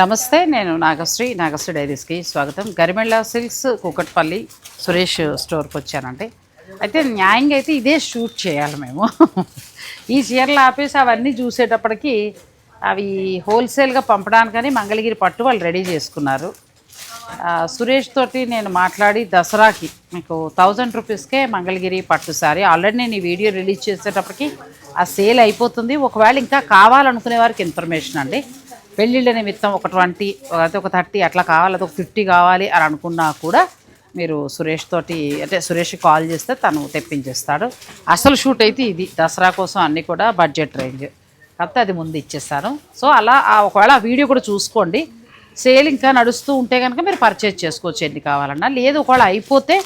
నమస్తే నేను నాగశ్రీ నాగశ్రీ డైరీస్కి స్వాగతం. గరిమెళ్ళ సిల్క్స్ కూకట్పల్లి సురేష్ స్టోర్కి వచ్చానండి. అయితే న్యాయంగా అయితే ఇదే షూట్ చేయాలి మేము. ఈ చీరలు ఆపేసి అవన్నీ చూసేటప్పటికి అవి హోల్సేల్గా పంపడానికని మంగళగిరి పట్టు వాళ్ళు రెడీ చేసుకున్నారు. సురేష్ తోటి నేను మాట్లాడి దసరాకి మీకు థౌజండ్ రూపీస్కే మంగళగిరి పట్టు సారీ ఆల్రెడీ నేను ఈ వీడియో రిలీజ్ చేసేటప్పటికి ఆ సేల్ అయిపోతుంది. ఒకవేళ ఇంకా కావాలనుకునే వారికి ఇన్ఫర్మేషన్ అండి. పెళ్ళిళ్ళ నిమిత్తం ఒక ట్వంటీ అదే ఒక థర్టీ అట్లా కావాలి అది ఒక ఫిఫ్టీ కావాలి అని అనుకున్నా కూడా మీరు సురేష్ తోటి అంటే సురేష్ కాల్ చేస్తే తను తెప్పించేస్తాడు. అసలు షూట్ అయితే ఇది దసరా కోసం అన్నీ కూడా బడ్జెట్ రేంజ్. కాకపోతే అది ముందు ఇచ్చేస్తాను సో అలా ఒకవేళ ఆ వీడియో కూడా చూసుకోండి. సేల్ ఇంకా నడుస్తూ ఉంటే కనుక మీరు పర్చేజ్ చేసుకోవచ్చు ఎన్ని కావాలన్నా. లేదు ఒకవేళ అయిపోతే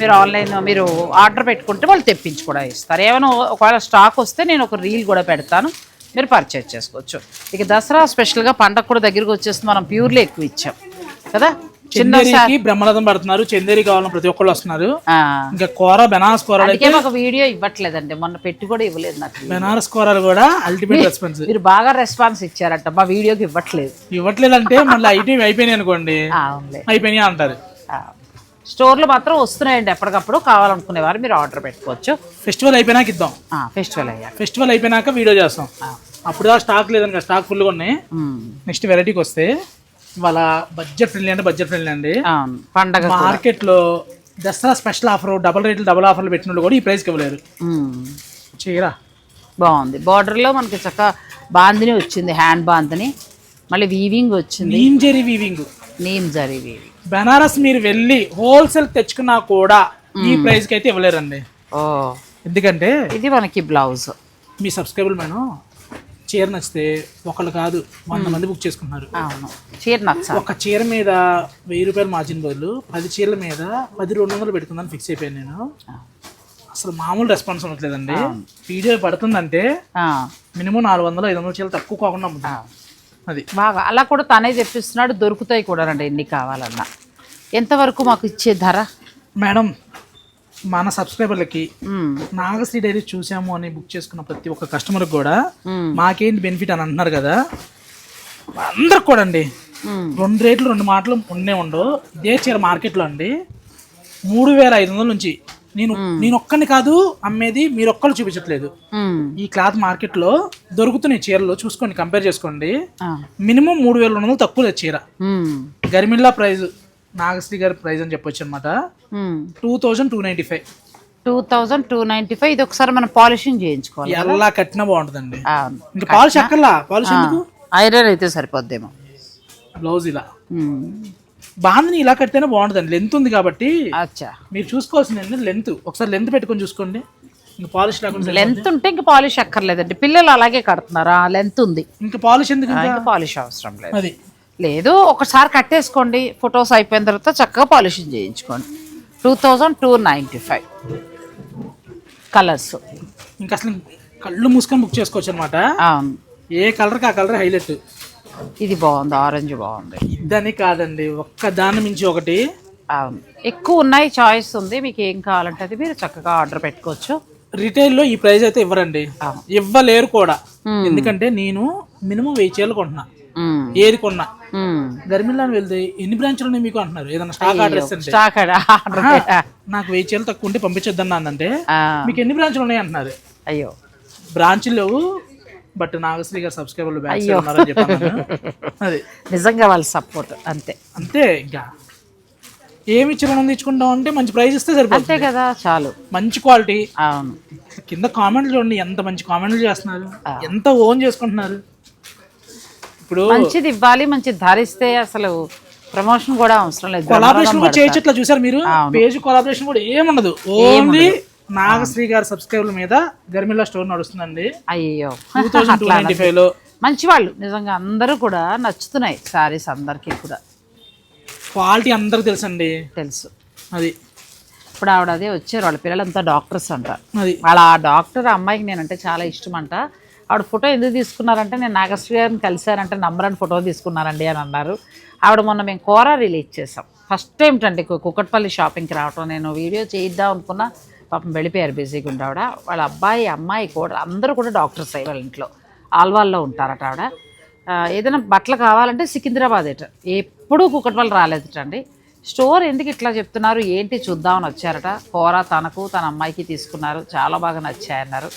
మీరు ఆన్లైన్ మీరు ఆర్డర్ పెట్టుకుంటే వాళ్ళు తెప్పించి కూడా ఇస్తారు. ఏమైనా ఒకవేళ స్టాక్ వస్తే నేను ఒక రీల్ కూడా పెడతాను. మీరు పర్చేజ్ చేసుకోవచ్చు. ఇక దసరా స్పెషల్గా పండగ కూడా దగ్గరికి వచ్చేసి మనం ప్యూర్లీ ఎక్కువ ఇచ్చాం. కదా? చిన్న చందేరికి బ్రహ్మరథం పడుతున్నారు. చందేరి కావాలని ప్రతి ఒక్కళ్ళు వస్తున్నారు. ఇంకా కూర బెనారస్ అందుకే మాకు వీడియో ఇవ్వట్లేదండి. మొన్న పెట్టి కూడా ఇవ్వలేదు నాకు బెనారస్ కూరలు కూడా అల్టిమేట్ రెస్పాన్స్ మీరు బాగా రెస్పాన్స్ ఇచ్చారట. మా వీడియోకి ఇవ్వట్లేదు. ఇవ్వట్లేదంటే మళ్ళీ ఐటమ్ అయిపోయినాయి అనుకోండి. అయిపోయినాయి అంటారు. స్టోర్లో మాత్రం వస్తున్నాయండి ఎప్పటికప్పుడు. కావాలనుకునేవారు మీరు ఆర్డర్ పెట్టుకోవచ్చు. ఫెస్టివల్ అయిపోయినాక ఇద్దాం. ఫెస్టివల్ అయ్యాక. ఫెస్టివల్ అయిపోయినాక వీడియో చేస్తాం. అప్పుడు స్టాక్ కదా స్టాక్ ఫుల్గా ఉన్నాయి. నెక్స్ట్ వెరైటీకి వస్తే వాళ్ళ బడ్జెట్ ఫ్రెండ్లీ అంటే బడ్జెట్ ఫ్రెండ్లీ అండి. పండగ మార్కెట్లో దసరా స్పెషల్ ఆఫర్ డబల్ రేట్లు డబల్ ఆఫర్లు పెట్టిన వాళ్ళు కూడా ఈ ప్రైస్కి ఇవ్వలేరు. చేయరా బాగుంది. బార్డర్లో మనకి చక్క బాందిని వచ్చింది హ్యాండ్ బాందిని. మళ్ళీ వీవింగ్ వచ్చింది. నీమ్ జెరీ వీవింగ్ నీమ్ జరీ వీవింగ్ బెనారస్ మీరు వెళ్ళి హోల్సేల్ తెచ్చుకున్నా కూడా ఈ ప్రైస్కి అయితే ఇవ్వలేరండి. ఓ. ఎందుకంటే ఇది మనకి బ్లౌజ్. మీ సబ్స్క్రైబర్ మేడం చీర నచ్చితే ఒకళ్ళు కాదు వంద మంది బుక్ చేసుకుంటున్నారు. అవును. చీర నచ్చ? ఒక చీర మీద వెయ్యి రూపాయలు మార్జిన్ బదులు పది చీరల మీద పది రెండు వందలు పెడుతుందని ఫిక్స్ అయిపోయాను నేను. అసలు మామూలు రెస్పాన్స్ ఉండట్లేదండి. వీడియో పడుతుందంటే మినిమం నాలుగు వందలు ఐదు వందల చీరలు తక్కువ కాకుండా అమ్ముతాను అది. బాగా. అలా కూడా తనే తెప్పిస్తున్నాడు దొరుకుతాయి కూడా రండి ఎన్ని కావాలన్నా. ఎంతవరకు మాకు ఇచ్చే ధర? మేడం మన సబ్స్క్రైబర్లకి నాగశ్రీ డైరీ చూసాము అని బుక్ చేసుకున్న ప్రతి ఒక్క కస్టమర్కి కూడా మాకేంటి బెనిఫిట్ అని అంటున్నారు కదా అందరికి కూడా అండి. రెండు రేట్లు రెండు మాటలు ఉండే ఉండవు. ఇదే చీర మార్కెట్లో అండి మూడు వేల ఐదు వందల నుంచి నేను నేను ఒక్కని కాదు అమ్మేది మీరు ఒక్కరు చూపించట్లేదు ఈ క్లాత్ మార్కెట్లో దొరుకుతున్నాయి చీరలు చూసుకోండి కంపేర్ చేసుకోండి. మినిమం మూడు వేల రెండు వందలు తక్కువ చీర. గరిమిల్లా ప్రైజ్ నాగశ్రీ గారి ప్రైజ్ అని చెప్పొచ్చు అనమాట. Two thousand two ninety five. Two thousand two ninety five ఇది ఒకసారి మనం పాలిషింగ్ చేయించుకోవాలి ఎలా కట్టినా బాగుంటుందండి. ఇంకా పాలిష్ అక్కర్లా? పాలిష్ ఐరన్ అయితే సరిపోద్దేమో. బ్లౌజ్ ఇలా. బాందని ఇలా కడితేనే బాగుంటుందండి. లెంత్ ఉంది కాబట్టి అచ్చా. మీరు చూసుకోవాల్సింది లెంత్ ఒకసారి లెంత్ పెట్టుకొని చూసుకోండి. ఇంకా పాలిష్ లేకుండా సరిపోతుంది. లెంత్ ఉంటే ఇంకా పాలిష్ అక్కర్లేదండి. పిల్లలు అలాగే కడుతున్నారు? ఆ లెంత్ ఉంది. ఇంకా పాలిష్ ఎందుకు పాలిష్ అవసరం లేదు. అది. లేదు ఒకసారి కట్టేసుకోండి. ఫొటోస్ అయిపోయిన తర్వాత చక్కగా పాలిషింగ్ చేయించుకోండి. Two thousand two ninety five colours ఇంకా అసలు కళ్ళు మూసుకొని బుక్ చేసుకోవచ్చు అనమాట ఏ కలర్కి ఆ కలర్ హైలైట్. ఇది బాగుంది ఆరెంజ్ బాగుంది. ఇదని కాదండి ఒక్క దాని మించి ఒకటి. అవును ఎక్కువ ఉన్నాయి చాయిస్ ఉంది మీకు ఏం కావాలంటే అది మీరు చక్కగా ఆర్డర్ పెట్టుకోవచ్చు. రిటైల్లో ఈ ప్రైస్ అయితే ఇవ్వరండి. ఇవ్వలేరు కూడా. ఎందుకంటే నేను మినిమం వెయ్యి చీరలు కొంటున్నా. ఏది కొన్నా. మ్మ్. ధర్మిల్లాని వెళ్తే ఎన్ని బ్రాంచ్లు ఉన్నాయి మీకు అంటున్నారు? ఏదైనా స్టాక్ ఆర్డర్ స్టాక్. నాకు వెయ్యి చీరలు తక్కువ ఉంటే పంపించొద్దన్నా అంటే ఆ, మీకు ఎన్ని బ్రాంచ్లు ఉన్నాయి అంటున్నారు? అయ్యో. బ్రాంచ్లు బట్ నాగశ్రీ గారు సబ్స్క్రైబర్లు బ్యాక్ సైడ్ ఉన్నారని చెప్పాను అది. నిజంగా వాళ్ళ సపోర్ట్ అంతే. అంతే ఇంకా. ఏమి ఇచ్చి రుణం తెచ్చుకుంటాం అంటే మంచి ప్రైస్ ఇస్తే సరిపోతుంది. అంతే కదా చాలు. మంచి క్వాలిటీ. అవును. కింద కామెంట్లు చూడండి ఎంత మంచి కామెంట్లు చేస్తున్నారు. ఎంత ఓన్ చేసుకుంటున్నారు. ఇప్పుడు మంచిది ఇవ్వాలి మంచిది ధరిస్తే అసలు ప్రమోషన్ కూడా అవసరం లేదు. కొలాబరేషన్ కూడా చేయొచ్చు చూసారు మీరు. పేజ్ కొలాబరేషన్ కూడా ఏముండదు. ఓన్లీ నాగశ్రీ గారి సబ్స్క్రైబర్ల మీద గర్మిల్లా స్టోర్ నడుస్తుందండి. అయ్యో లో మంచి వాళ్ళు. నిజంగా అందరూ కూడా నచ్చుతున్నాయి సారీస్ అందరికీ కూడా. క్వాలిటీ అందరికి తెలుసండి. తెలుసు. అది. ఇప్పుడు ఆవిడ అదే వచ్చారు. వాళ్ళ పిల్లలంతా డాక్టర్స్ అంట. అది. వాళ్ళ ఆ డాక్టర్ అమ్మాయికి నేనంటే చాలా ఇష్టం అంట ఆవిడ ఫోటో ఎందుకు తీసుకున్నారంటే నేను నాగశ్రీ గారిని కలిశానంటే నంబర్ అని ఫోటో తీసుకున్నారండి అని అన్నారు. ఆవిడ మొన్న మేము కూర రిలీజ్ చేసాం ఫస్ట్ టైం అండి కుక్కట్పల్లి షాపింగ్కి రావటం. నేను వీడియో చేయిద్దాం అనుకున్నా. పాపం వెళ్ళిపోయారు బిజీగా ఉండి ఆవిడ. వాళ్ళ అబ్బాయి అమ్మాయి కూడా అందరూ కూడా డాక్టర్స్ అయ్యి వాళ్ళ ఇంట్లో. ఆల్వాల్లో ఉంటారట ఆవిడ. ఏదైనా బట్టలు కావాలంటే సికింద్రాబాద్ ఎట. ఎప్పుడూ రాలేదట అండి స్టోర్ ఎందుకు ఇట్లా చెప్తున్నారు? ఏంటి చూద్దామని వచ్చారట. కూర తనకు తన అమ్మాయికి తీసుకున్నారు. చాలా బాగా నచ్చాయన్నారు.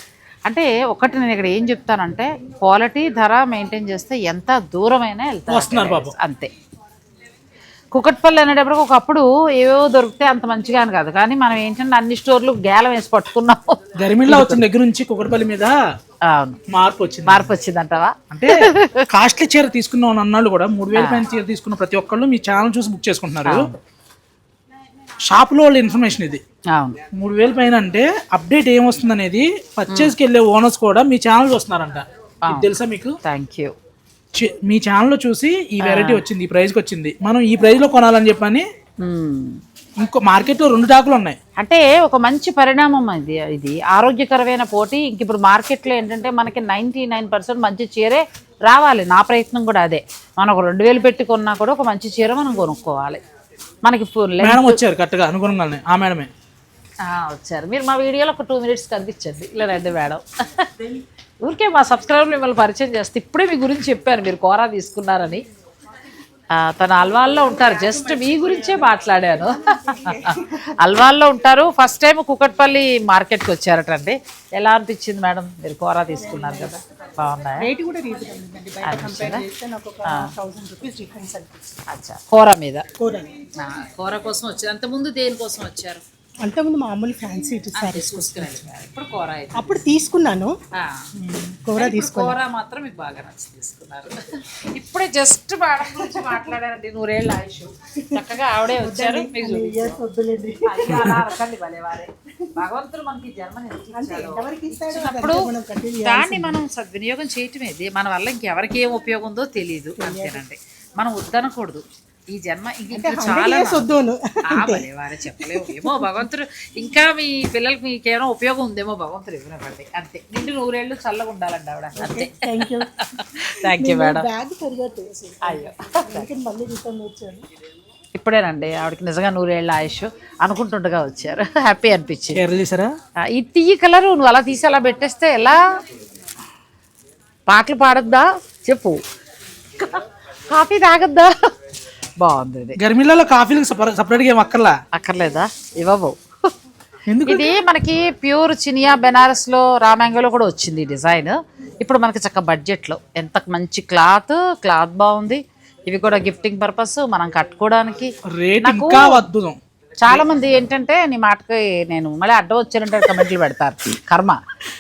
అంటే ఒకటి నేను ఇక్కడ ఏం చెప్తానంటే క్వాలిటీ ధర మెయింటైన్ చేస్తే ఎంత దూరమైనా వస్తున్నారు వెళ్తారు అంతే. కుకట్పల్లి అనేటప్పటికి ఒకప్పుడు ఏవేవో దొరికితే అంత మంచిగా అని కాదు. కానీ మనం ఏంటంటే అన్ని స్టోర్లు గేలం వేసి పట్టుకున్నాము. గరిమిళ్ళ వచ్చిన దగ్గర నుంచి కుక్కడపల్లి మీద అవును. మార్పు వచ్చింది. మార్పు వచ్చిందంటవా? అంటే కాస్ట్లీ చీర తీసుకున్న అన్నాళ్ళు కూడా. మూడు వేల పైన చీర తీసుకున్న ప్రతి ఒక్కళ్ళు మీ ఛానల్ చూసి బుక్ చేసుకుంటున్నారు. షాప్లో వాళ్ళ ఇన్ఫర్మేషన్ ఇది. అవును. మూడు వేల పైన అంటే అప్డేట్ ఏమొస్తుంది అనేది పర్చేస్కి వెళ్ళే ఓనర్స్ కూడా మీ ఛానల్ చూస్తున్నారంట తెలుసా మీకు? థ్యాంక్ యూ మీ ఛానల్లో చూసి ఈ వెరైటీ వచ్చింది ఈ ప్రైస్కి వచ్చింది. మనం ఈ ప్రైస్లో కొనాలని చెప్పని ఇంకో మార్కెట్లో రెండు టాకులు ఉన్నాయి. అంటే ఒక మంచి పరిణామం ఇది ఇది. ఆరోగ్యకరమైన పోటీ. ఇంక ఇప్పుడు మార్కెట్లో ఏంటంటే మనకి నైంటీ నైన్ పర్సెంట్ మంచి చీరే రావాలి. నా ప్రయత్నం కూడా అదే. మనం ఒక రెండు వేలు పెట్టి కొన్నా కూడా ఒక మంచి చీర మనం కొనుక్కోవాలి. మనకి మేడం వచ్చారు కరెక్ట్గా అనుగుణంగానే ఆ మేడమే. ఆ, వచ్చారు. మీరు మా వీడియోలో ఒక టూ మినిట్స్ కనిపించండి. ఇలా రండి మేడం ఊరికే మా సబ్స్క్రైబర్ మిమ్మల్ని పరిచయం చేస్తే ఇప్పుడే మీ గురించి చెప్పాను మీరు కోరా తీసుకున్నారని. ఆ, తను అల్వాల్లో ఉంటారు జస్ట్ మీ గురించే మాట్లాడాను. అల్వాల్లో ఉంటారు. ఫస్ట్ టైం కుకట్పల్లి మార్కెట్కి వచ్చారటండి. ఎలా అనిపించింది మేడం? మీరు కోరా తీసుకున్నారు కదా. బాగున్నాయా? కూర మీద. కూర కోసం వచ్చారు. అంతకుముందు దేనికోసం వచ్చారు? అంతకుముందు మామూలు ఫ్యాన్సీ సారీస్ ఇప్పుడు కూర అప్పుడు తీసుకున్నాను. కూర తీసుకున్నాను కూర మాత్రం మీకు బాగా నచ్చి తీసుకున్నారు. ఇప్పుడే జస్ట్ మేడం గురించి మాట్లాడారండి. నూరేళ్ళ ఆయుష్. చక్కగా ఆవిడే వచ్చారు. భలేవారే. భగవంతుడు మనకి జన్మని ఎందుకు ఇచ్చాడు? ఎవరికి ఇస్తాడో ఇచ్చినప్పుడు మనం కంటిన్యూ దాన్ని మనం సద్వినియోగం చేయటమే. ఇది మన వల్ల ఇంకెవరికి ఏం ఉపయోగం ఉందో తెలియదు అంతేనండి. మనం వద్దనకూడదు. ఈ జన్మ ఇంక చాలా చెప్పలేము ఏమో భగవంతుడు ఇంకా మీ పిల్లలకి మీకేమైనా ఉపయోగం ఉందేమో భగవంతుడు ఇవ్వనివ్వండి అంతే. నిండు నూరేళ్ళు చల్లగా ఉండాలండి ఆవిడ. అంతే. Thank you thank you madam అయ్యో. మళ్ళీ రిటర్న్ వచ్చాను. ఇప్పుడేనండి ఆవిడకి నిజంగా నూరేళ్ళ ఆయుష్. అనుకుంటుండగా వచ్చారు. హ్యాపీ అనిపించింది. ఈ తీయి కలరు నువ్వు అలా తీసి అలా పెట్టేస్తే ఎలా? పాటలు పాడద్దా? చెప్పు. కాఫీ తాగద్దా? బాగుంది ఇది. గర్మిళ్ళలో కాఫీలకు సపరేట్గా ఏం అక్కర్లా? అక్కర్లేదా? ఇవ్వవు. ఎందుకు? ఇది మనకి ప్యూర్ చినియా బెనారస్లో రామాంగోలో కూడా వచ్చింది ఈ డిజైన్. ఇప్పుడు మనకి చక్క బడ్జెట్లో ఎంత మంచి క్లాత్ క్లాత్ బాగుంది. ఇవి కూడా గిఫ్టింగ్ పర్పస్ మనం కట్టుకోవడానికి. రేట్ ఇంకా అద్భుతం. చాలా మంది ఏంటంటే నీ మాటకి నేను మళ్ళీ అడ్డం వచ్చానంటే కమెంట్లు పెడతారు. కర్మ.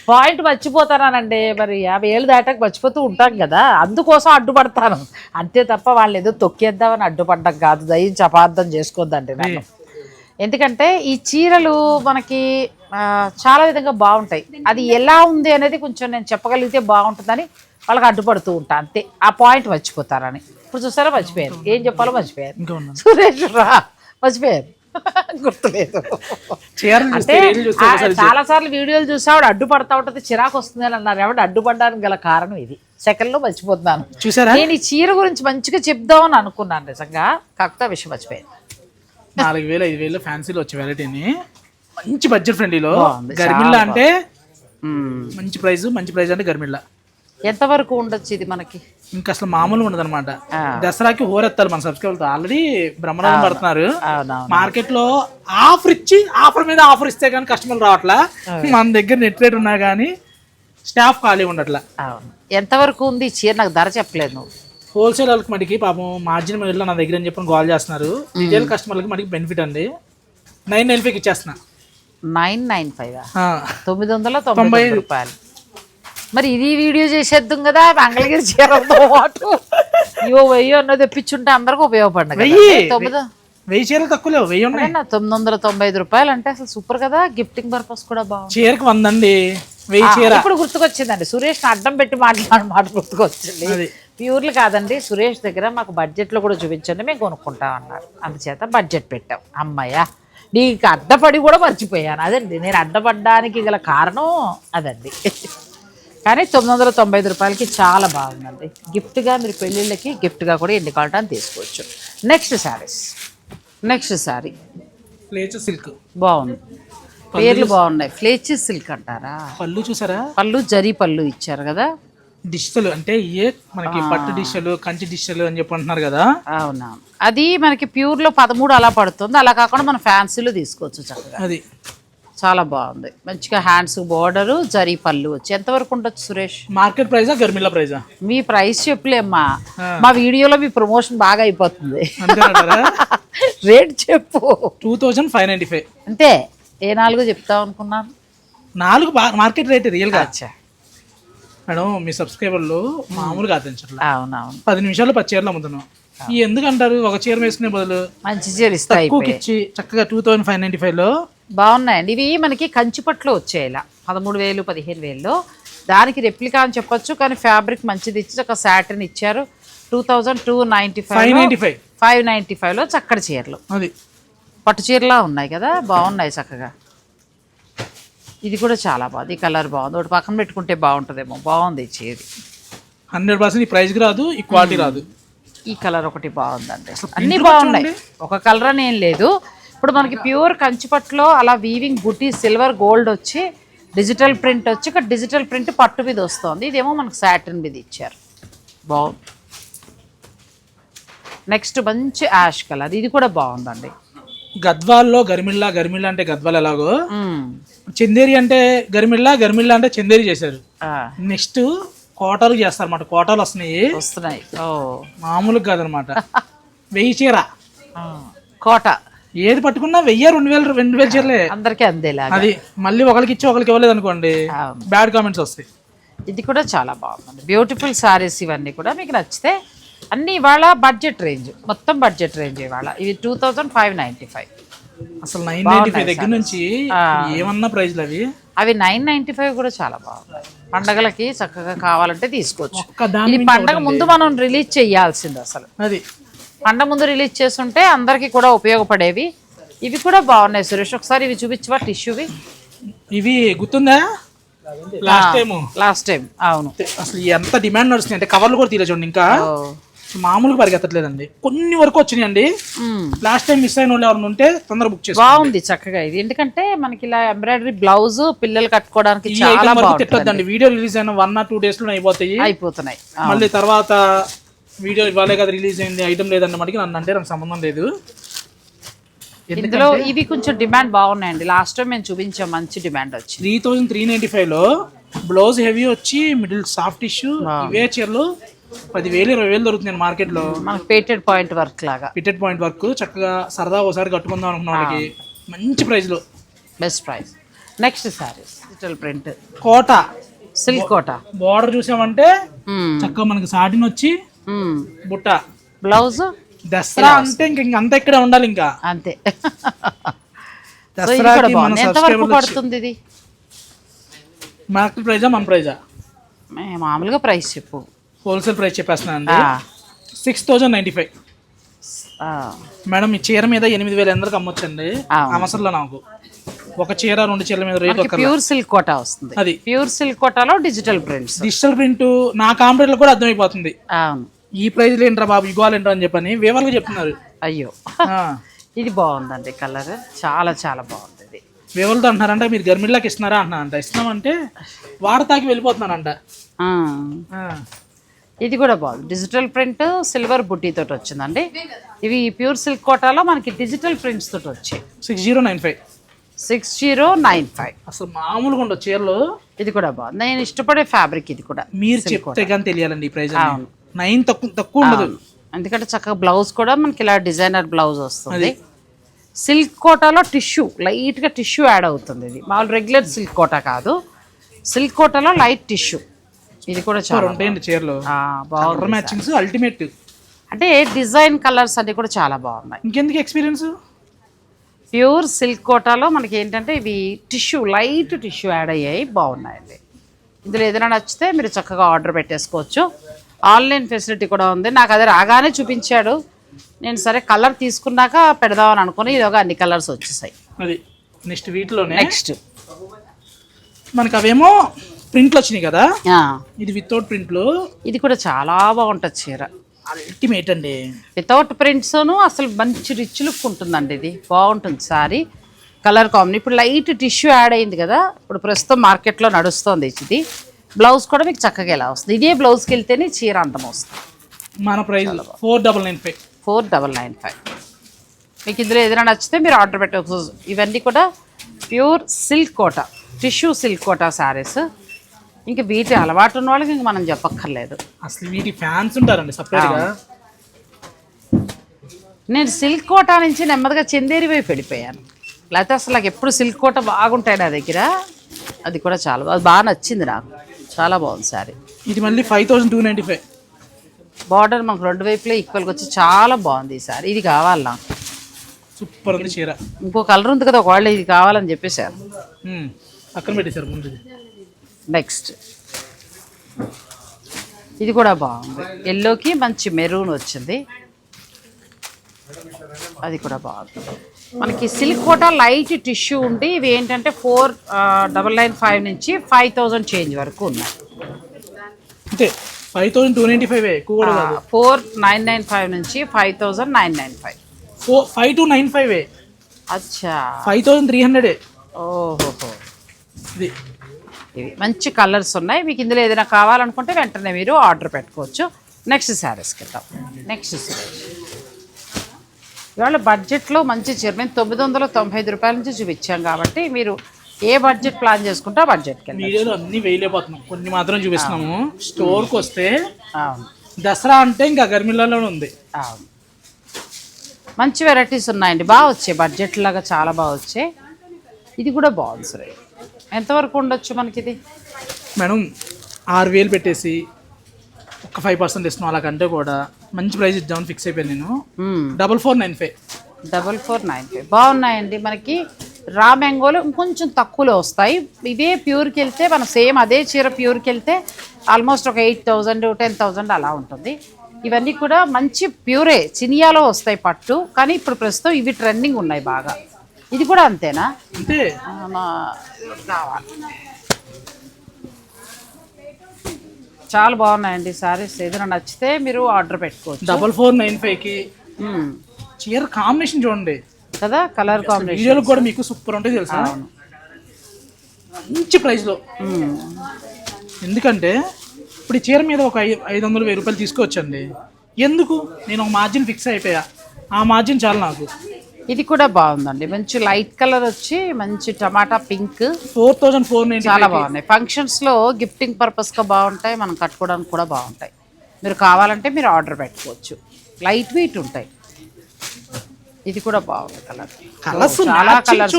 పాయింట్ మర్చిపోతానండి మరి యాభై ఏళ్ళు దాటాక మర్చిపోతూ ఉంటాం కదా. అందుకోసం అడ్డుపడతాను. అంతే తప్ప వాళ్ళు ఏదో తొక్కేద్దామని అడ్డుపడ్డం కాదు. దయించి అపార్థం చేసుకోవద్దండి నన్ను. ఎందుకంటే ఈ చీరలు మనకి చాలా విధంగా బాగుంటాయి. అది ఎలా ఉంది అనేది కొంచెం నేను చెప్పగలిగితే బాగుంటుందని వాళ్ళకి అడ్డుపడుతూ ఉంటా. అంతే. ఆ పాయింట్ మర్చిపోతారని. ఇప్పుడు చూసారా మర్చిపోయారు. ఏం చెప్పాలో మర్చిపోయారు. సురేష్ రా మర్చిపోయారు. గుర్తులేదు. అంటే చాలా సార్లు వీడియోలు చూసి ఆవిడ అడ్డుపడతా ఉంటుంది చిరాకు వస్తుంది అని అన్నారు. ఆవిడ అడ్డుపడడానికి గల కారణం ఇది. సెకండ్లో మర్చిపోతున్నాను. చూసారా? నేను ఈ చీర గురించి మంచిగా చెప్దామని అనుకున్నాను నిజంగా. కాకపోతే విషయం మర్చిపోయాను. నాలుగు వేలు ఐదు వేలు ఫ్యాన్సీలో వచ్చే వెరైటీని. మంచి బడ్జెట్ ఫ్రెండ్లీలో. గర్మిళ్ళ అంటే. మంచి ప్రైస్ మంచి ప్రైస్ అంటే గర్మిళ్ళ ఎంతవరకు ఉండొచ్చు ఇది మనకి? ఇంకా అసలు మామూలుగా ఉండదు అనమాట. దసరాకి హోరెత్తారు మన సబ్స్క్రైబర్తో ఆల్రెడీ బ్రహ్మనాథం పడుతున్నారు. మార్కెట్లో ఆఫర్ ఇచ్చి ఆఫర్ మీద ఆఫర్ ఇస్తే కానీ కస్టమర్ రావట్లా. మన దగ్గర నెట్ రేట్ ఉన్నా కానీ స్టాఫ్ ఖాళీ ఉండట్లా. ఎంతవరకు ఉంది చీర? నాకు ధర చెప్పలేదు హోల్సేల్ వాళ్ళకి మనకి పాపం మార్జిన్ మీద నా దగ్గర అని చెప్పని కాల్ చేస్తున్నారు. రిటైల్ కస్టమర్లకి మనకి బెనిఫిట్ అండి. నైన్ నైన్ ఫైవ్కి ఇచ్చేస్తున్నా. Nine nine five? తొమ్మిది వందల తొంభై రూపాయలు. మరి ఇది వీడియో చేసేద్దాం కదా మంగళగిరి చీరలతో పాటు. ఇవో వెయ్యి అన్నది తెప్పించుంటే అందరికి ఉపయోగపడిన వెయ్యి. తొమ్మిది? వెయ్యి చీరలు తక్కువ వెయ్యి ఉన్నాయి. తొమ్మిది వందల తొంభై ఐదు రూపాయలు అంటే అసలు సూపర్ కదా గిఫ్టింగ్ పర్పస్ కూడా బాగుంది. చీరకి వందండి వెయ్యి చీర. ఇప్పుడు గుర్తుకొచ్చిందండి సురేష్ అడ్డం పెట్టి మాట్లాడిన మాట గుర్తుకొచ్చింది. ప్యూర్లు కాదండి సురేష్ దగ్గర మాకు బడ్జెట్లో కూడా చూపించండి మేము కొనుక్కుంటాం అన్నారు. అందుచేత బడ్జెట్ పెట్టాం. అమ్మయ్య నీకు అడ్డపడి కూడా మర్చిపోయాను. అదండి నేను అడ్డపడ్డానికి గల కారణం అదండి. కానీ తొమ్మిది వందల తొంభై ఐదు రూపాయలకి చాలా బాగుందండి. గిఫ్ట్గా మీరు పెళ్ళిళ్ళకి గిఫ్ట్గా కూడా ఎన్ని కావాలంటే అని తీసుకోవచ్చు. నెక్స్ట్ శారీస్ నెక్స్ట్ శారీ ప్లేచ్ సిల్క్ బాగుంది. పేర్లు బాగున్నాయి. ఫ్లేచెస్ సిల్క్ అంటారా? పళ్ళు చూసారా? పళ్ళు జరీ పళ్ళు ఇచ్చారు కదా? డిష్లు అంటే ఏ మనకి పట్టు డిష్లు కంచి డిష్లు అని చెప్పి అంటున్నారు కదా? అవునా. అది మనకి ప్యూర్లో పదమూడు అలా పడుతుంది. అలా కాకుండా మనం ఫ్యాన్సీలో తీసుకోవచ్చు చక్కగా. అది. చాలా బాగుంది. మంచిగా హ్యాండ్స్ బోర్డరు జరీ పళ్ళు వచ్చి. ఎంతవరకు ఉండొచ్చు సురేష్? మార్కెట్ ప్రైజా గర్మిలా ప్రైజా మీ ప్రైస్ చెప్పలేమ్మా. మా వీడియోలో మీ ప్రమోషన్ బాగా అయిపోతుంది. రేట్ చెప్పు. Two thousand five ninety five. అంతే. ఏ నాలుగు చెప్తావు అనుకున్నాను? నాలుగు మార్కెట్ రేట్ రియల్గా. అచ్చా. మేడం మీ సబ్స్క్రైబర్లు మామూలుగా ఆదించట్లా అవునవును. పది నిమిషాలు పది చీరలు అమ్ముతున్నాం. ఈ ఎందుకు అంటారు? ఒక చీర వేసుకునే బదులు మంచి చీర ఇస్తాయి ఇచ్చి చక్కగా టూ థౌజండ్ ఫైవ్ నైంటీ ఫైవ్లో బాగున్నాయండి. ఇవి మనకి కంచిపట్లో వచ్చాయి ఇలా పదమూడు వేలు పదిహేను వేలు దానికి రెప్లికా అని చెప్పొచ్చు కానీ ఫ్యాబ్రిక్ మంచిది ఇచ్చి ఒక సాటిన్ ఇచ్చారు. Two thousand two ninety five five ninety five. Five ninety ఫైవ్లో చక్కటి చీరలు. అది. పట్టు చీరలా ఉన్నాయి కదా బాగున్నాయి చక్కగా. ఇది కూడా చాలా బాగుంది. ఈ కలర్ బాగుంది. ఒకటి పక్కన పెట్టుకుంటే బాగుంటుందేమో. బాగుంది ఈ చీర. హండ్రెడ్ పర్సెంట్ ఈ ప్రైస్కి రాదు ఈ క్వాలిటీ రాదు. ఈ కలర్ ఒకటి బాగుందండి. అన్ని బాగున్నాయి. ఒక కలర్ అని ఏం లేదు. ఇప్పుడు మనకి ప్యూర్ కంచిపట్లో అలా వీవింగ్ బుట్టి సిల్వర్ గోల్డ్ వచ్చి డిజిటల్ ప్రింట్ వచ్చి ఇక్కడ డిజిటల్ ప్రింట్ పట్టు మీద వస్తుంది. ఇదేమో మనకు సాటిన్ మీద ఇచ్చారు. బాగుంది నెక్స్ట్ మంచి యాష్ కలర్ ఇది కూడా బాగుందండి. గద్వాల్లో గరిమిల్లా గరిమిల్లా అంటే గద్వాల్ ఎలాగో. చందేరి అంటే గరిమిల్లా గరిమిల్లా అంటే చందేరి చేశారు. నెక్స్ట్ కోటలు చేస్తారు అన్నమాట కోటలు వస్తున్నాయి. వస్తున్నాయి. ఓ. మామూలుగా కాదనమాట వెయ్యి చీర. కోట. ఏది పట్టుకున్నా వెయ్యి రెండు వేలు రెండు వేల చీరలే. అందరికీ అందేలా అది మళ్ళీ ఒకరికి ఇచ్చి ఒకరికి ఇవ్వలేదు అనుకోండి. బ్యాడ్ కామెంట్స్ వస్తాయి. ఇది కూడా చాలా బాగుంది. బ్యూటిఫుల్ సారీస్ ఇవన్నీ కూడా మీకు నచ్చితే అన్ని ఇవాళ బడ్జెట్ రేంజ్ మొత్తం బడ్జెట్ రేంజ్ ఇవాళ. ఇవి two thousand five ninety five అసలు నైన్ నైన్టీ ఫైవ్ దగ్గర నుంచి ఏమన్నా ప్రైజ్లు అవి? అవి నైన్ నైంటీ ఫైవ్ కూడా చాలా బాగుంది పండగలకి చక్కగా కావాలంటే తీసుకోవచ్చు. ఇది పండగ ముందు మనం రిలీజ్ చేయాల్సింది అసలు. అది. పండగ ముందు రిలీజ్ చేస్తుంటే అందరికీ కూడా ఉపయోగపడేవి. ఇవి కూడా బాగున్నాయి సురేష్. ఒకసారి ఇవి చూపించవా? టిష్యూవి? ఇవి గుర్తుందా? లాస్ట్ టైం లాస్ట్ టైం అవును. అసలు ఎంత డిమాండ్ నడుస్తుంది అంటే కవర్లు కూడా తీరే చూడండి ఇంకా. మామూలుగా పరిగెత్తట్లేదండి. కొన్ని వరకు వచ్చినాయండి. లాస్ట్ టైం మిస్ అయిన వాళ్ళు ఎవరైనా ఉంటే తొందర బుక్ చేసుకో బాగుంది చక్కగా ఇది. ఎందుకంటే మనకి ఇలా ఎంబ్రాయిడరీ బ్లౌజ్ పిల్లలు కట్టుకోవడానికి చాలా బాగుంటుంది వీడియో రిలీజ్ అయిన వన్ ఆర్ టూ డేస్లో అయిపోతాయి. అయిపోతున్నాయి. మళ్ళీ తర్వాత వీడియో ఇవ్వాలే కదా రిలీజ్ అయింది ఐటమ్ లేదన్న మటుకు నన్ను అంటే నాకు సంబంధం లేదు. ఇందులో ఇవి కొంచెం డిమాండ్ బాగున్నాయండి. లాస్ట్ టైం మేము చూపించాం మంచి డిమాండ్ వచ్చింది. త్రీ థౌజండ్ త్రీ నైన్టీ ఫైవ్లో బ్లౌజ్ హెవీ వచ్చి మిడిల్ సాఫ్ట్ ఇష్యూ ఇవే చీరలు పదివేలు ఇరవై వేలు దొరుకుతుంది మార్కెట్లో మనకి పేటెడ్ పాయింట్ వర్క్ లాగా. పిటెడ్ పాయింట్ వర్క్ చక్కగా సరదా ఒకసారి కట్టుకుందాం అనుకున్న వాళ్ళకి మంచి ప్రైస్లో best price next saris digital print Kota silk Kota. Border చూసామంటే చక్కగా మనకి సాటిన్ వచ్చి బుట్ట. బ్లౌజ్? దసరా అంటే ఇంక ఇంక అంతా ఇక్కడే ఉండాలి ఇంకా. అంతే. దసరాకి మన పడుతుంది ఇది? మార్కెట్ ప్రైజా మన ప్రైజా? మే- మామూలుగా ప్రైస్ చెప్పు. హోల్సేల్ ప్రైస్ చెప్పేస్తున్నాను అండి. ఆ, సిక్స్ థౌజండ్ నైంటీ ఫైవ్ ఆ, మేడం ఈ చీర మీద ఎనిమిది వేలు ఎందరికి అమ్మొచ్చండి? అవును. అవసరంలో నాకు. ఒక చీర రెండు చీరల మీద రేట్ మనకి ఒక ప్యూర్ సిల్క్ కోట వస్తుంది. అది. ప్యూర్ సిల్క్ కోటాలో డిజిటల్ ప్రింట్స్ డిజిటల్ ప్రింట్ నా కాంపిటేటర్ కూడా అర్థమైపోతుంది. అవును. ఈ ప్రైజ్ ఏంట్రా బాబు? ఇగోవాలేంట్రా అని చెప్పని వివరంగా చెప్తున్నారు. అయ్యో. ఇది బాగుందండి కలర్. చాలా చాలా బాగుంది ఇది. వివరాలతో అంటున్నారంట మీరు గర్మిల్లాకి ఇస్తున్నారా అంటున్నారంట ఇస్తున్నామంటే వాడతాకి ఆ, ఇది కూడా బాగుంది. డిజిటల్ ప్రింట్ సిల్వర్ బుట్టి తోటి వచ్చిందండి. ఇవి ప్యూర్ సిల్క్ కోటాలో మనకి డిజిటల్ ప్రింట్స్ తోటి వచ్చాయి. Six zero nine five. Six zero nine five. అసలు మామూలుగా ఉండవు. చీరలు ఇది కూడా బాగుంది. నేను ఇష్టపడే ఫ్యాబ్రిక్ ఇది కూడా మీరు చెప్తే కానీ తెలియాలండి ఈ ప్రైజ్ అవును. నైన్ తక్కువ తక్కువ ఉండదు. ఎందుకంటే చక్కగా బ్లౌజ్ కూడా మనకి ఇలా డిజైనర్ బ్లౌజ్ వస్తుంది. సిల్క్ కోటాలో టిష్యూ లైట్గా టిష్యూ యాడ్ అవుతుంది ఇది. మామూలు రెగ్యులర్ సిల్క్ కోటా కాదు. సిల్క్ కోటాలో లైట్ టిష్యూ. ఇది కూడా చాలా ఉంటాయండి చీరలు. బాగుంది మ్యాచింగ్స్ అల్టిమేట్ అంటే డిజైన్ కలర్స్ అన్ని కూడా చాలా బాగున్నాయి. ఇంకెందుకు ఎక్స్పీరియన్స్ ప్యూర్ సిల్క్ కోటాలో మనకి ఏంటంటే ఇవి టిష్యూ లైట్ టిష్యూ యాడ్ అయ్యాయి. బాగున్నాయండి. ఇందులో ఏదైనా నచ్చితే మీరు చక్కగా ఆర్డర్ పెట్టేసుకోవచ్చు. ఆన్లైన్ ఫెసిలిటీ కూడా ఉంది. నాకు అది రాగానే చూపించాడు. నేను సరే కలర్ తీసుకున్నాక పెడదామని అనుకుని ఇదిగా అన్ని కలర్స్ వచ్చేసాయి. అది నెక్స్ట్ వీటిలోనే నెక్స్ట్. మనకి అవేమో ప్రింట్లు వచ్చినాయి కదా? ఇది వితౌట్ ప్రింట్లు. ఇది కూడా చాలా బాగుంటుంది చీర. అల్టిమేట్ అండి. వితౌట్ ప్రింట్స్ను అసలు మంచి రిచ్ లుక్ ఉంటుందండి ఇది. బాగుంటుంది సారీ. Colour combination. ఇప్పుడు లైట్ టిష్యూ యాడ్ అయింది కదా? ఇప్పుడు ప్రస్తుతం మార్కెట్లో నడుస్తోంది ఇది. బ్లౌజ్ కూడా మీకు చక్కగా ఇలా వస్తుంది? ఇదే బ్లౌజ్కి వెళ్తేనే చీర అందం వస్తుంది. మన price four double nine five. Four double nine five. మీకు ఇందులో ఏదైనా నచ్చితే మీరు ఆర్డర్ పెట్టవచ్చు ఇవన్నీ కూడా pure silk Kota tissue silk Kota saris. ఇంకా వీటి అలవాటు ఉన్న వాళ్ళకి ఇంక మనం చెప్పక్కర్లేదు. అసలు వీటి ఫ్యాన్స్ ఉంటారండి సపరేట్గా. నేను సిల్క్ కోట నుంచి నెమ్మదిగా చందేరి వైపు వెళ్ళిపోయాను. లేకపోతే అసలు నాకు ఎప్పుడు సిల్క్ కోట బాగుంటాయి నా దగ్గర. అది కూడా చాలా బాగా నచ్చింది నాకు. చాలా బాగుంది శారీ. ఇది మళ్ళీ five thousand two ninety five. Border మాకు రెండు వైపులా ఈక్వల్గా వచ్చి చాలా బాగుంది ఈ శారీ. ఇది కావాలి నాకు సూపర్ ఉంది చీర. ఇంకో కలర్ ఉంది కదా ఒకవేళ ఇది కావాలని చెప్పేశారు. మ్మ్. పక్కన పెట్టేశారు ముందు. నెక్స్ట్. ఇది కూడా బాగుంది. ఎల్లోకి మంచి మెరూన్ వచ్చింది. అది కూడా బాగుంది. మనకి సిల్క్ కోట లైట్ టిష్యూ ఉండి ఇవి ఏంటంటే ఫోర్ డబల్ నైన్ ఫైవ్ నుంచి ఫైవ్ థౌజండ్ చేంజ్ వరకు ఉన్నాయి. అంతే five thousand two ninety five ఎక్కువ ఫోర్ నైన్ నైన్ ఫైవ్ నుంచి five thousand nine nine five. Four five two nine five. అచ్చా. Five thousand three hundred. ఓహోహో. ఇది. ఇవి మంచి కలర్స్ ఉన్నాయి. మీకు ఇందులో ఏదైనా కావాలనుకుంటే వెంటనే మీరు ఆర్డర్ పెట్టుకోవచ్చు. నెక్స్ట్ శారీస్కి వెళ్దాం. నెక్స్ట్ సురేష్ ఇవాళ బడ్జెట్లో మంచి చీర. మేము తొమ్మిది వందల తొంభై ఐదు రూపాయల నుంచి చూపించాం కాబట్టి మీరు ఏ బడ్జెట్ ప్లాన్ చేసుకుంటే ఆ బడ్జెట్కి వీడియోలో అన్ని వేయలేకపోతున్నాం కొన్ని మాత్రం చూపిస్తున్నాము. స్టోర్కి వస్తే అవును. దసరా అంటే ఇంకా గర్మిల్లాలోనే ఉంది. అవును. మంచి వెరైటీస్ ఉన్నాయండి. బాగా వచ్చాయి. బడ్జెట్ లాగా చాలా బాగా వచ్చాయి. ఇది కూడా బాగుంది సురేష్ ఎంతవరకు ఉండొచ్చు మనకి ఇది మేడం ఆరు వేలు పెట్టేసి ఒక ఫైవ్ పర్సెంట్ ఇస్తున్నాం అలాగంటే కూడా మంచి ప్రైస్ ఇద్దామని ఫిక్స్ అయిపోయాను నేను. Double four nine five double four nine five బాగున్నాయండి. మనకి రా మ్యాంగోలు ఇంకొంచెం తక్కువలో వస్తాయి. ఇదే ప్యూర్కి వెళ్తే మనం సేమ్ అదే చీర ప్యూర్కి వెళ్తే ఆల్మోస్ట్ ఒక ఎయిట్ థౌజండ్ టెన్ థౌజండ్ అలా ఉంటుంది. ఇవన్నీ కూడా మంచి ప్యూరే చినియాలో వస్తాయి పట్టు. కానీ ఇప్పుడు ప్రస్తుతం ఇవి ట్రెండింగ్ ఉన్నాయి బాగా. ఇది కూడా అంతేనా? అంతే. కావాలి చాలా బాగున్నాయండి సారీస్. ఏదైనా నచ్చితే మీరు ఆర్డర్ పెట్టుకోవచ్చు. డబల్ ఫోర్ నైన్ ఫైవ్కి మ్మ్. చీర కాంబినేషన్ చూడండి. కదా? Colour combination. వీడియోలో కూడా మీకు సూపర్ ఉంటాయి తెలుసా? మంచి ప్రైస్లో. ఎందుకంటే ఇప్పుడు ఈ చీర మీద ఒక ఐదు వందలు వెయ్యి రూపాయలు తీసుకోవచ్చండి. ఎందుకు? నేను ఒక మార్జిన్ ఫిక్స్ అయిపోయా. ఆ మార్జిన్ చాలు నాకు. ఇది కూడా బాగుందండి. మంచి లైట్ కలర్ వచ్చి మంచి tomato pink. Four thousand four చాలా బాగున్నాయి. ఫంక్షన్స్లో గిఫ్టింగ్ పర్పస్గా బాగుంటాయి మనం కట్టుకోవడానికి కూడా బాగుంటాయి. మీరు కావాలంటే మీరు ఆర్డర్ పెట్టుకోవచ్చు. లైట్ వెయిట్ ఉంటాయి. ఇది కూడా బాగుంది కలర్. కలర్స్ చాలా కలర్స్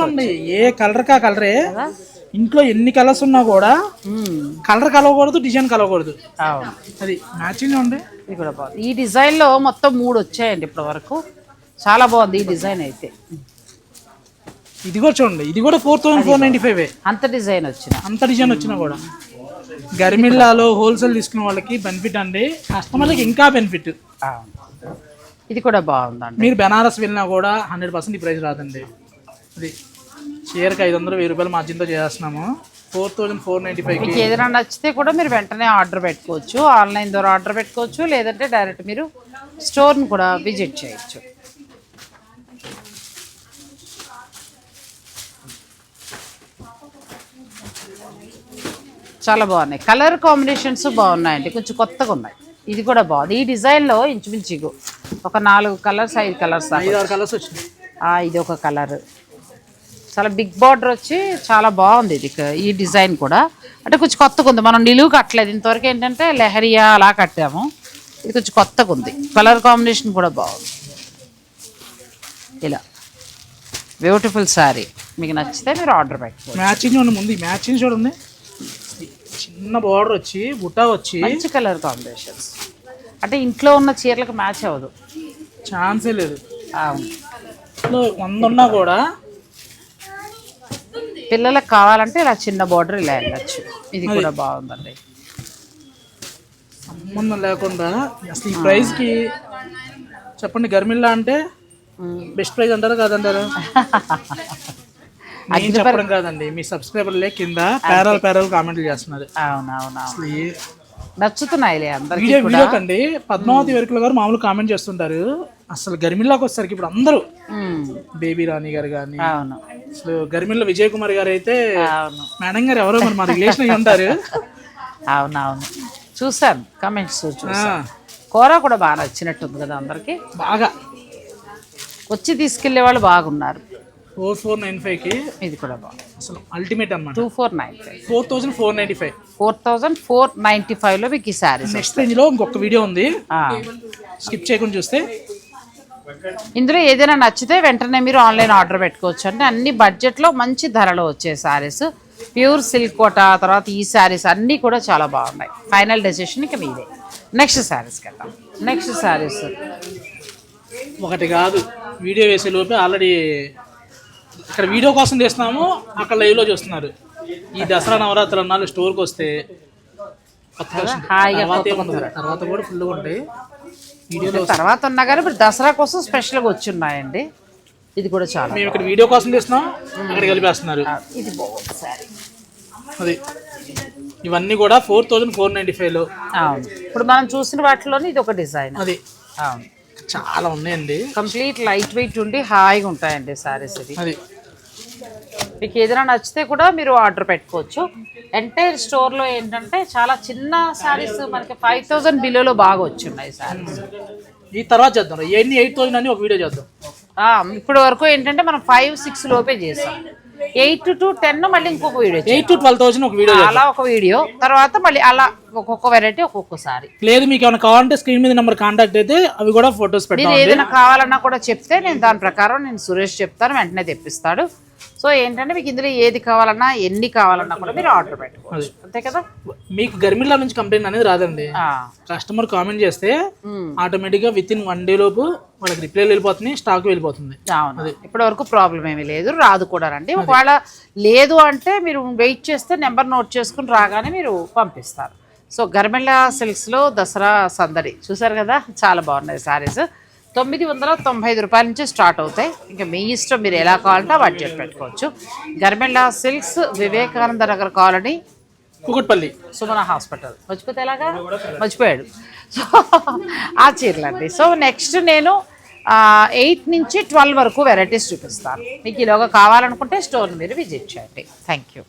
ఏ కలర్ కా కలరే ఇంట్లో ఎన్ని కలర్స్ ఉన్నా కూడా కలర్ కలవకూడదు డిజైన్ కలవకూడదు. అది మ్యాచింగ్ ఉంది ఇది కూడా బాగుంది. ఈ డిజైన్లో మొత్తం మూడు వచ్చాయండి ఇప్పటి వరకు చాలా బాగుంది ఈ డిజైన్ అయితే. ఇది కూడా చూడండి ఇది కూడా four thousand four ninety five అంత డిజైన్ వచ్చిన. అంత డిజైన్ వచ్చినా కూడా. గరిమిల్లాలో హోల్సేల్ తీసుకున్న వాళ్ళకి బెనిఫిట్ అండి. కస్టమర్లకి ఇంకా బెనిఫిట్. ఇది కూడా బాగుందండి. మీరు బెనారస్ వెళ్ళినా కూడా హండ్రెడ్ పర్సెంట్ ఈ ప్రైస్ రాదండి. అది చీరకి ఐదు వందలు వెయ్యి రూపాయల మార్జిన్తో చేస్తున్నాము. ఫోర్ థౌజండ్ ఫోర్ నైంటీ ఫైవ్కి మీకు ఏదైనా నచ్చితే కూడా మీరు వెంటనే ఆర్డర్ పెట్టుకోవచ్చు. ఆన్లైన్ ద్వారా ఆర్డర్ పెట్టుకోవచ్చు లేదంటే డైరెక్ట్ మీరు స్టోర్ని కూడా విజిట్ చేయొచ్చు. చాలా బాగున్నాయి. కలర్ కాంబినేషన్స్ బాగున్నాయండి. కొంచెం కొత్తగా ఉన్నాయి. ఇది కూడా బాగుంది. ఈ డిజైన్లో ఇంచుమించు ఒక నాలుగు కలర్స్ ఐదు కలర్స్ కలర్స్ వచ్చినాయి. ఇది ఒక కలర్ చాలా బిగ్ బార్డర్ వచ్చి చాలా బాగుంది ఇది. ఈ డిజైన్ కూడా. అంటే కొంచెం కొత్తగా ఉంది. మనం నిలువు కట్టలేదు. ఇంతవరకు ఏంటంటే లెహరియా అలా కట్టాము. ఇది కొంచెం కొత్తగా ఉంది. కలర్ కాంబినేషన్ కూడా బాగుంది. ఇలా. బ్యూటిఫుల్ శారీ మీకు నచ్చితే మీరు ఆర్డర్ పెట్టుకోవచ్చు. మ్యాచింగ్ ఈ మ్యాచింగ్ చూడండి చిన్న బార్డర్ వచ్చి బుట్టా వచ్చి మంచి కలర్ కాంబినేషన్స్ అంటే ఇంట్లో ఉన్న చీరలకు మ్యాచ్ అవ్వదు. ఛాన్సే లేదు. అవును. ఇంట్లో వంద ఉన్నా కూడా పిల్లలకు కావాలంటే ఇలా చిన్న బార్డర్ ఇలా వెళ్ళచ్చు. ఇది కూడా బాగుందండి. సంబంధం లేకుండా అసలు ఈ ప్రైస్కి చెప్పండి గర్మిల్లా అంటే బెస్ట్ ప్రైస్ అంటారా కాదంటారా? నేను చెప్పడం కాదండి మీ సబ్స్క్రైబర్లే కింద పేరాల్ పేరాల్ కామెంట్లు చేస్తున్నారు. అవునవునవును. నచ్చుతున్నాయిలే అందరికి వీడియో వీడియో కండి. పద్మావతి వెరుకుల గారు మామూలు కామెంట్ చేస్తుంటారు. అసలు గర్మిల్లాకి వచ్చేసరికి ఇప్పుడు అందరూ బేబీ రాణి గారు కానీ అవును. అసలు గర్మిల్లో విజయ్ కుమార్ గారు అయితే అవును. మేడం గారు ఎవరో మరి మా రిలేషన్ అయి ఉంటారు. అవునవును. చూసాను కమెంట్స్ చూసాను కూర కూడా బాగా నచ్చినట్టుంది కదా అందరికి. బాగా. వచ్చి తీసుకెళ్ళే వాళ్ళు బాగున్నారు. ఫోర్ ఫోర్ నైన్ ఫైవ్కి ఇది కూడా బాగుంది. అసలు అల్టిమేట్ అన్నమాట. Two four nine five. Four thousand four ninety five. Four thousand four ninety ఫైవ్లో మీకు ఈ శారీస్ నెక్స్ట్ రేంజ్లో ఇంకొక వీడియో ఉంది. స్కిప్ చేయకుండా చూస్తే. ఇందులో ఏదైనా నచ్చితే వెంటనే మీరు ఆన్లైన్ ఆర్డర్ పెట్టుకోవచ్చు. అంటే అన్ని బడ్జెట్లో మంచి ధరలో వచ్చే శారీస్. ప్యూర్ సిల్క్ కోట తర్వాత ఈ శారీస్ అన్నీ కూడా చాలా బాగున్నాయి. ఫైనల్ డెసిషన్ ఇక మీదే. నెక్స్ట్ శారీస్కి వెళ్దాం. Next saris. ఒకటి కాదు. వీడియో వేసే లోపే ఆల్రెడీ ఇక్కడ వీడియో కోసం తీస్తున్నాము అక్కడ లైవ్లో చూస్తున్నారు. ఈ దసరా నవరాత్రులు అన్నాళ్ళు స్టోర్కి వస్తే తర్వాత కూడా ఫుల్గా ఉంటాయి. వీడియోలో తర్వాత ఉన్నా కానీ ఇప్పుడు దసరా కోసం స్పెషల్గా వచ్చి ఉన్నాయండి. ఇది కూడా చాలా మేము ఇక్కడ వీడియో కోసం తీస్తున్నాం అక్కడ కలిపేస్తున్నారు. ఇది బాగుంది శారీ అది. ఇవన్నీ కూడా ఫోర్ థౌజండ్ ఫోర్ నైంటీ ఫైవ్లో అవును. ఇప్పుడు మనం చూసిన వాటిలోనే ఇది ఒక డిజైన్. అది. అవును. చాలా ఉన్నాయండి. కంప్లీట్ లైట్ వెయిట్ ఉండి హాయిగా ఉంటాయండి శారీస్ ఇది అది. మీకు ఏదైనా నచ్చితే కూడా మీరు ఆర్డర్ పెట్టుకోవచ్చు. ఎంటైర్ స్టోర్లో ఏంటంటే చాలా చిన్న శారీస్ మనకి ఫైవ్ థౌజండ్ బిలోలో బాగా వచ్చున్నాయి శారీస్ ఈ తర్వాత చేద్దాం ఎన్ని ఎయిట్ థౌజండ్ అని ఒక వీడియో చేద్దాం. ఇప్పటి వరకు ఏంటంటే మనం ఫైవ్ సిక్స్ లోపే చేసాం. ఎయిట్ టు టెన్ మళ్ళీ ఇంకొక video eight to twelve thousand ఒక వీడియో అలా ఒక వీడియో. తర్వాత మళ్ళీ అలా ఒక్కొక్క వెరైటీ ఒక్కొక్కసారి. లేదు మీకు ఏమైనా కావాలంటే స్క్రీన్ మీద నెంబర్ కాంటాక్ట్ అయితే అవి కూడా ఫొటోస్ పెట్టాం ఏదైనా కావాలన్నా కూడా చెప్తే నేను దాని ప్రకారం నేను సురేష్ చెప్తాను వెంటనే తెప్పిస్తాడు. సో ఏంటంటే మీకు ఇందులో ఏది కావాలన్నా ఎన్ని కావాలన్నా కూడా మీరు ఆర్డర్ పెట్టుకోవచ్చు. అంతే కదా? మీకు గర్మిల్లా నుంచి కంప్లైంట్ అనేది రాదండి. కస్టమర్ కామెంట్ చేస్తే మ్మ్. ఆటోమేటిక్గా విత్ ఇన్ వన్ డే లోపు వాళ్ళకి రిప్లై వెళ్ళిపోతుంది స్టాక్ వెళ్ళిపోతుంది. అవును. ఇప్పటి వరకు ప్రాబ్లం ఏమీ లేదు రాదు కూడా రండి. ఒకవేళ లేదు అంటే మీరు వెయిట్ చేస్తే నెంబర్ నోట్ చేసుకుని రాగానే మీరు పంపిస్తారు. సో గర్మెళ్ళ సిల్క్స్లో దసరా సందడి. చూసారు కదా? చాలా బాగున్నాయి శారీస్ తొమ్మిది వందల తొంభై ఐదు రూపాయల నుంచి స్టార్ట్ అవుతాయి. ఇంకా మీ ఇష్టం మీరు ఎలా కావాలంటే బడ్జెట్ పెట్టుకోవచ్చు. Garmella silks Vivekananda Nagar colony Kukatpally. Sumana hospital. మర్చిపోతే ఎలాగా? మర్చిపోయాడు. సో ఆ చీరలండి. సో నెక్స్ట్ నేను ఎయిట్ నుంచి ట్వెల్వ్ వరకు వెరైటీస్ చూపిస్తాను. మీకు ఈలోగా కావాలనుకుంటే స్టోర్ మీరు విజిట్ చేయండి. Thank you.